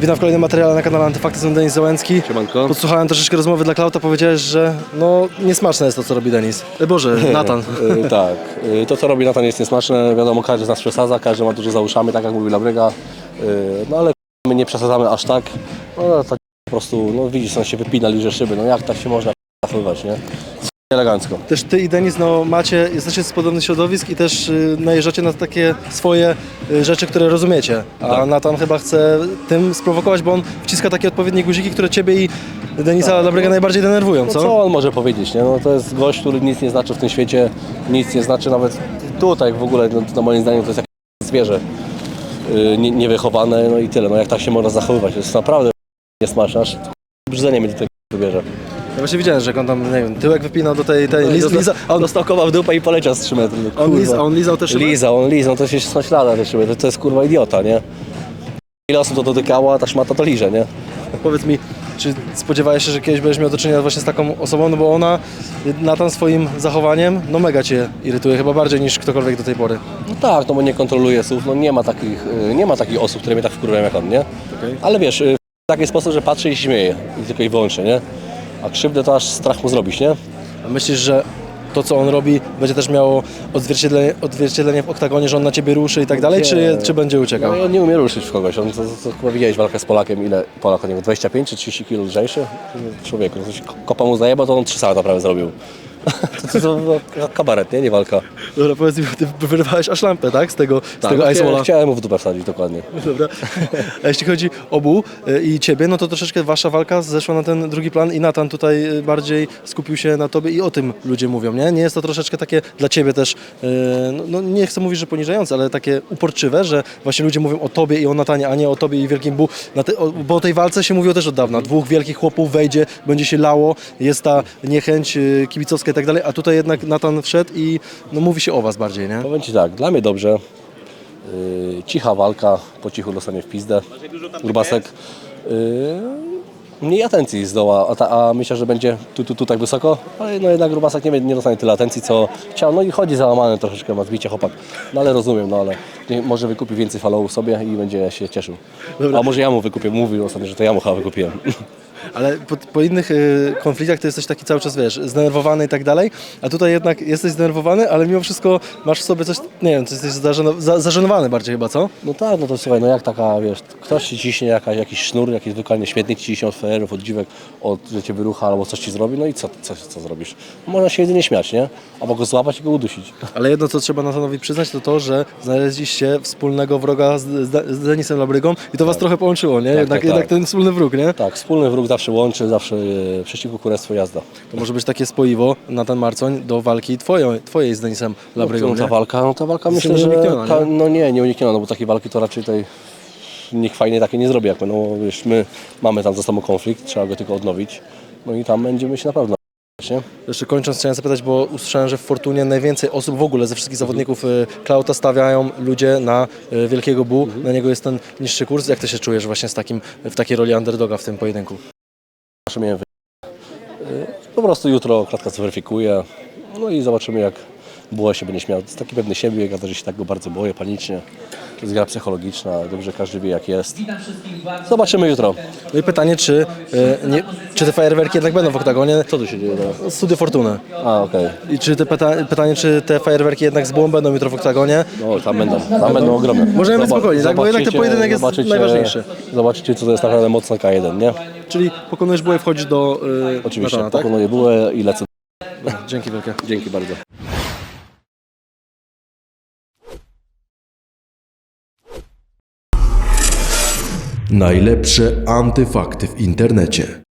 Witam w kolejnym materiale na kanale Antyfakty, jestem Denis Załęcki. Siemanko. Podsłuchałem troszeczkę rozmowy dla Klauta, powiedziałeś, że no niesmaczne jest to, co robi Denis. E, Boże, Natan. Y, tak, y, to co robi Natan jest niesmaczne, wiadomo, każdy z nas przesadza, każdy ma dużo za uszami, tak jak mówił Labryga, Y, no ale my nie przesadzamy aż tak, no to po prostu, no widzisz, on się wypina, liże szyby, no jak tak się można zachowywać, nie? Elegancko. Też ty i Denis, no macie, jesteście z podobnych środowisk i też y, najeżdżacie na takie swoje y, rzeczy, które rozumiecie. A Tak. Natan chyba chce tym sprowokować, bo on wciska takie odpowiednie guziki, które ciebie i Denisa Labryga najbardziej denerwują, No co? co on może powiedzieć, nie? No to jest gość, który nic nie znaczy w tym świecie, nic nie znaczy nawet tutaj w ogóle, no, moim zdaniem to jest jak zwierzę y, nie, niewychowane, no i tyle, no jak tak się można zachowywać, to jest naprawdę niesmaczne, aż brzydzenie mnie do tego wybierze. Ja właśnie widziałem, że jak on tam, nie wiem, tyłek wypinał do tej, tej liz, Liza, liza, a on, dostał koła w dupę i poleciał z 3 metry. No, on, kurwa. liz, on lizał też Lizał, on lizał, to się sąsiada też to, to jest kurwa idiota, nie? Ile osób to dotykało, a ta szmata to liże, nie? Powiedz mi, czy spodziewałeś się, że kiedyś będziesz miał do czynienia właśnie z taką osobą, no bo ona Natan swoim zachowaniem, no mega cię irytuje, chyba bardziej niż ktokolwiek do tej pory. No tak, no bo nie kontroluje słów, no nie ma takich, y, nie ma takich osób, które mnie tak wkurwiają jak on, nie? Ale wiesz, y, w taki sposób, że patrzy i śmieje, i tylko i wyłącznie, nie? A krzywdę to aż strach mu zrobić, nie? A myślisz, że to, co on robi, będzie też miało odzwierciedlenie, odzwierciedlenie w oktagonie, że on na ciebie ruszy i tak dalej, Nie. czy, czy będzie uciekał? No i on nie umie ruszyć w kogoś, on to, to, chyba widziałeś walkę z Polakiem, ile Polak, nie wiem, 25 czy 30 kg lżejszy? Człowieku, coś kopa mu zajeba, to on trzy salta prawie zrobił. To, to, to, to kabaret, nie? Nie walka. Dobra, powiedz mi, ty wyrwałeś aż lampę, tak? Z tego, z Tak, tego no, Ice chciałem, mu w dupę wsadzić, dokładnie. Dobra. A jeśli chodzi o Obu y, i Ciebie, no to troszeczkę Wasza walka zeszła na ten drugi plan i Natan tutaj y, bardziej skupił się na Tobie i o tym ludzie mówią, nie? Nie jest to troszeczkę takie dla Ciebie też, y, no, no nie chcę mówić, że poniżające, ale takie uporczywe, że właśnie ludzie mówią o Tobie i o Natanie, a nie o Tobie i Wielkim Bu, te, o, bo o tej walce się mówiło też od dawna. Dwóch wielkich chłopów wejdzie, będzie się lało, jest ta niechęć kibicowska tak dalej, a tutaj jednak Natan wszedł i no, mówi się o Was bardziej, nie? Powiem Ci tak, dla mnie dobrze. Yy, cicha walka, po cichu dostanie w pizdę. Grubasek. Yy, mniej atencji zdoła, a, ta, a myślę, że będzie tu, tu, tu tak wysoko, ale no jednak Grubasek nie, nie dostanie tyle atencji, co chciał. No i chodzi załamany troszeczkę, ma zbicie chłopak. No ale rozumiem, no ale nie, może wykupi więcej followów sobie i będzie się cieszył. A może ja mu wykupię, mówił ostatnio, że to ja mu chyba wykupiłem. Ale po, po innych y, konfliktach to jesteś taki cały czas, wiesz, zdenerwowany i tak dalej, a tutaj jednak jesteś zdenerwowany, ale mimo wszystko masz w sobie coś, nie wiem, jesteś zażeno, za, zażenowany bardziej chyba, co? No tak, no to słuchaj, no jak taka, wiesz, ktoś ci ciśnie jakaś, jakiś sznur, jakiś zwykły śmietnik ci ciśnie od fajerów, od dziwek, od, że cię wyrucha albo coś ci zrobi, no i co, co, co zrobisz? Można się jedynie śmiać, nie? Albo go złapać i go udusić. Ale jedno, co trzeba Natanowi przyznać, to to, że znaleźliście wspólnego wroga z, z, z Denisem Labrygą i to was trochę połączyło, nie? jednak, tak, jednak tak. ten wspólny wróg, nie? Tak, wspólny wróg zawsze łączy, zawsze e, przeciwko kurestwo jazda. To może być takie spoiwo, Natan Marcoń, do walki twojej, twojej z Denisem Labrygą, no, ta nie? walka, no ta walka myślę, że... nieunikniona, ta, nie? no nie, nieunikniona, no bo takiej walki to raczej tutaj nikt fajnie takie nie zrobi, jak my, no wiesz, my mamy tam ze sobą konflikt, trzeba go tylko odnowić, no i tam będziemy się na pewno nie? Jeszcze kończąc chciałem zapytać, bo usłyszałem, że w Fortunie najwięcej osób w ogóle ze wszystkich zawodników y, Klauta stawiają ludzie na y, Wielkiego Bu, Mhm. na niego jest ten niższy kurs. Jak ty się czujesz właśnie z takim, w takiej roli underdoga w tym pojedynku? Zawsze miałem. Y, Po prostu jutro klatka zweryfikuje, no i zobaczymy jak Buła się będzie śmiał. Jest taki pewny siebie, ja też się tak go bardzo boję, panicznie. To jest gra psychologiczna, dobrze każdy wie jak jest. Zobaczymy jutro. No i pytanie, czy, y, nie, czy te fajerwerki jednak będą w oktagonie? Co tu się dzieje teraz? Studio Fortuny. A, okej. I czy te pyta pytanie, czy te fajerwerki jednak z bułą będą jutro w oktagonie? No, tam będą, tam będą ogromne. Możemy być spokojni, tak? Bo jednak ten zobaczycie- pojedynek jest zobaczycie- najważniejszy. Zobaczycie, co to jest naprawdę mocna K1, nie? Czyli pokonujesz bułę, wchodzisz do y, Oczywiście, Natana, tak? pokonuję bułę i lecę. Dzięki wielkie. Dzięki bardzo. Najlepsze antyfakty w internecie.